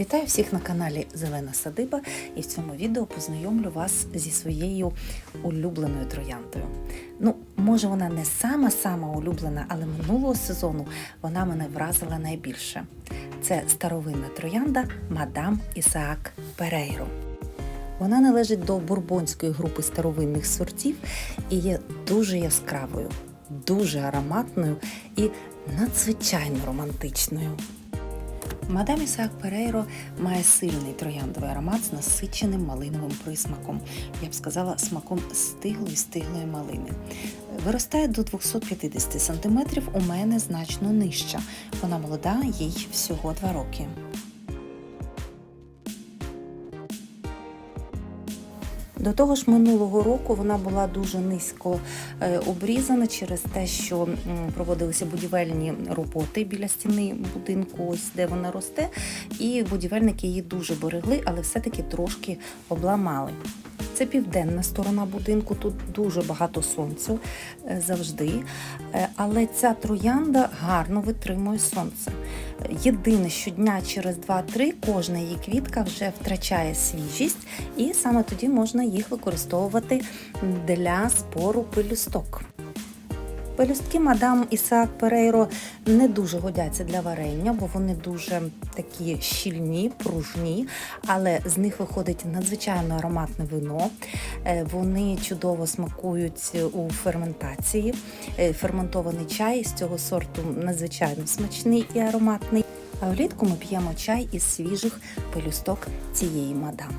Вітаю всіх на каналі Зелена Садиба і в цьому відео познайомлю вас зі своєю улюбленою трояндою. Ну, може, вона не сама-сама улюблена, але минулого сезону вона мене вразила найбільше. Це старовинна троянда Мадам Ісаак Перейро. Вона належить до бурбонської групи старовинних сортів і є дуже яскравою, дуже ароматною і надзвичайно романтичною. Мадам Ісаак Перейро має сильний трояндовий аромат з насиченим малиновим присмаком. Я б сказала, смаком стиглої стиглої малини. Виростає до 250 см, у мене значно нижча. Вона молода, їй всього 2 роки. До того ж, минулого року вона була дуже низько е, обрізана через те, що проводилися будівельні роботи біля стіни будинку, ось де вона росте, і будівельники її дуже берегли, але все-таки трошки обламали. Це південна сторона будинку, тут дуже багато сонцю е, завжди. Е, Але ця троянда гарно витримує сонце. Єдине, що дня через 2-3 кожна її квітка вже втрачає свіжість, і саме тоді можна їх використовувати для спору пелюсток. Пелюстки мадам Ісаак Перейро не дуже годяться для варення, бо вони дуже такі щільні, пружні, але з них виходить надзвичайно ароматне вино. Е, Вони чудово смакують у ферментації. Е, Ферментований чай з цього сорту надзвичайно смачний і ароматний. А влітку ми п'ємо чай із свіжих пелюсток цієї мадам.